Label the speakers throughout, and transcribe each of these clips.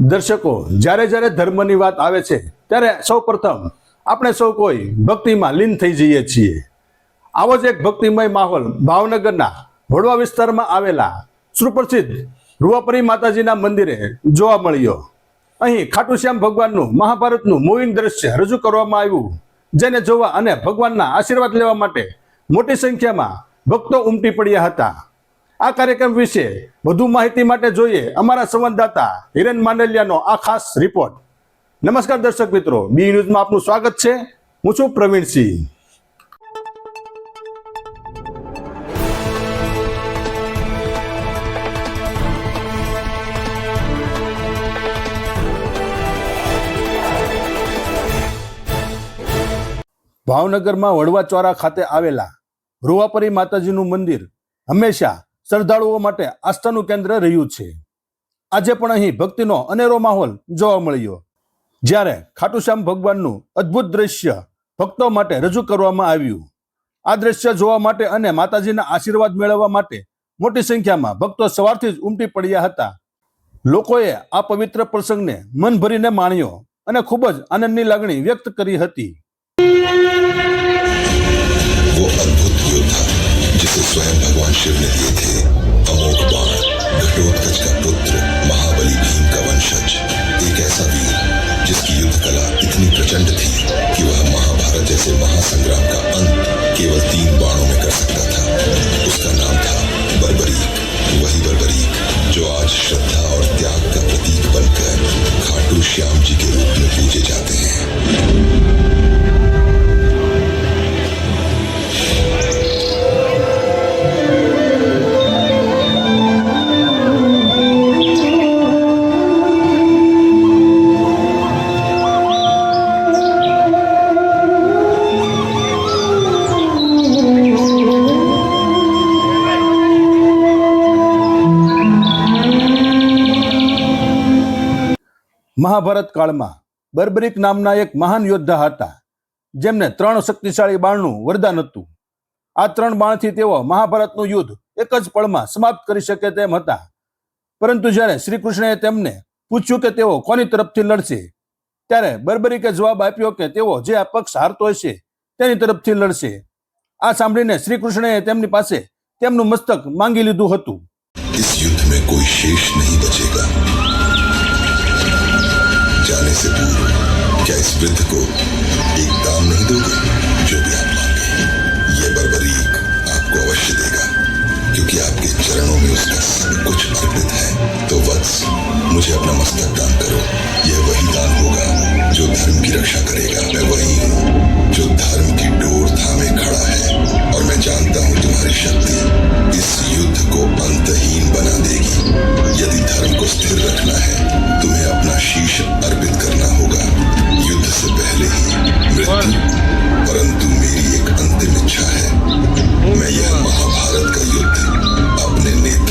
Speaker 1: દર્શકો, જ્યારે જ્યારે ધર્મની વાત આવે છે, ત્યારે સૌ પ્રથમ આપણે સૌ કોઈ ભક્તિમાં લીન થઈ જઈએ છીએ. આવો જ એક ભક્તિમય માહોલ ભાવનગરના વડવા વિસ્તારમાં આવેલા સુપ્રસિદ્ધ રૂવાપરી માતાજીના મંદિરે જોવા મળ્યો. અહીં ખાટુશ્યામ ભગવાનનું મહાભારતનું મૂવિંગ દ્રશ્ય રજૂ કરવામાં આવ્યું, જેને જોવા અને ભગવાનના આશીર્વાદ લેવા માટે મોટી સંખ્યામાં ભક્તો ઉમટી પડ્યા હતા. આ કાર્યક્રમ વિશે વધુ માહિતી માટે જોઈએ અમારા સંવાદદાતા હિરેન માંડલિયાનો આ ખાસ રિપોર્ટ નમસ્કાર દર્શક મિત્રો, બી ન્યૂઝમાં આપનું સ્વાગત છે. હું છું પ્રવીણસિંહ ભાવનગરમાં વડવા ચોરા ખાતે આવેલા રૂવાપરી માતાજીનું મંદિર હંમેશા શ્રદ્ધાળુઓ માટે આસ્થાનું કેન્દ્ર રહ્યું છે. આજે પણ અહીં ભક્તિનો અનેરો માહોલ જોવા મળ્યો. જ્યારે ખાટુશ્યામ ભગવાનનું અદ્ભુત દ્રશ્ય ભક્તો માટે રજૂ કરવામાં આવ્યું. આ દ્રશ્ય જોવા માટે અને માતાજીના આશીર્વાદ મેળવવા માટે મોટી સંખ્યામાં ભક્તો સવારથી જ ઉમટી પડ્યા હતા. લોકોએ આ પવિત્ર પ્રસંગને મન ભરીને માણ્યો અને ખૂબ જ આનંદની લાગણી વ્યક્ત કરી હતી.
Speaker 2: कला इतनी प्रचंड थी कि वह महाभारत जैसे महासंग्राम का अंत केवल तीन बाणों में कर सकता था। उसका नाम था बर्बरीक। वही बर्बरीक जो आज श्रद्धा और त्याग का प्रतीक बनकर खाटू श्याम जी के रूप में पूजे जाते हैं।
Speaker 1: મહાભારત કાળમાં બર્બરિક નામના એક મહાન યોદ્ધા હતા. જેમને ત્રણ શક્તિશાળી બાણનું વરદાન હતું. આ ત્રણ બાણથી તેઓ મહાભારતનું યુદ્ધ એક જ પળમાં સમાપ્ત કરી શકે તેમ હતા. પરંતુ જ્યારે શ્રી કૃષ્ણએ તેમને પૂછ્યું કે તેઓ કોની તરફથી લડશે, ત્યારે બર્બરીકે જવાબ આપ્યો કે તેઓ જે આ પક્ષ હારતો હશે તેની તરફથી લડશે. આ સાંભળીને શ્રી કૃષ્ણએ તેમની પાસે તેમનું મસ્તક માંગી લીધું હતું.
Speaker 2: યુદ્ધ કોઈ શેષ નહીં બચેગા से हो, क्या इस वृद्ध को एक दाम नहीं दोगे? जो भी आप मांगे। ये बर्बरीक आपको अवश्य देगा। क्योंकि आपके चरणों में उसका सब कुछ अर्पित है तो वत्स, मुझे अपना मस्तक दान करो। यह वही दान होगा जो धर्म की रक्षा करेगा।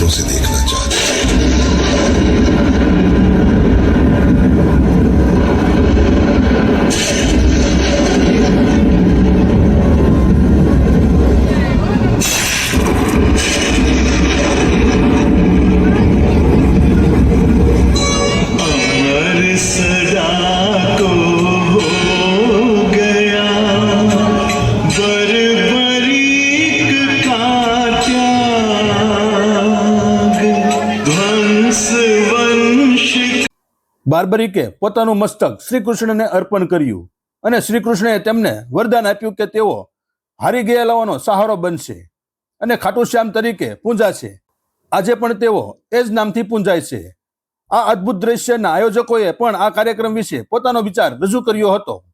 Speaker 2: से देखना चाहता हूँ
Speaker 3: अमर सदा को
Speaker 1: બાર્બરિકે પોતાનું મસ્તક શ્રી કૃષ્ણને અર્પણ કર્યું અને શ્રી કૃષ્ણએ તેમને વરદાન આપ્યું કે તેઓ હારી ગયેલાઓનો સહારો બનશે અને ખાટુ શ્યામ તરીકે પૂંજાશે. આજે પણ તેઓ એ જ નામથી પૂંજાય છે. આ અદ્ભુત દ્રશ્યના આયોજકોએ પણ આ કાર્યક્રમ વિશે પોતાનો વિચાર રજૂ કર્યો હતો.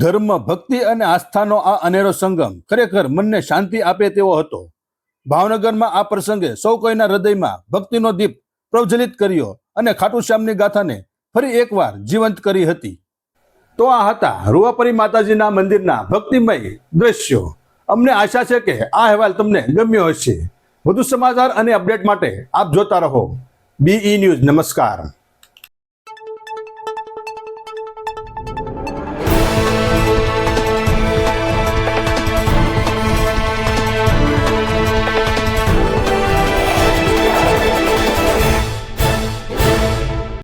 Speaker 1: ધર્મ ભક્તિ અને આસ્થાનો આ અનેરો સંગમ ખરેખર મનને શાંતિ આપે તેવો હતો. ભાવનગરમાં આ પ્રસંગે સૌ કોઈના હૃદયમાં ભક્તિનો દીપ પ્રજ્વલિત કર્યો અને ખાટુશ્યામની ગાથાને ફરી એકવાર જીવંત કરી હતી. તો આ હતા રૂવાપરી માતાજીના મંદિરના ભક્તિમય દ્રશ્યો. અમને આશા છે કે આ અહેવાલ તમને ગમ્યો હશે. વધુ સમાચાર અને અપડેટ માટે આપ જોતા રહો. બીઈ ન્યૂઝ નમસ્કાર.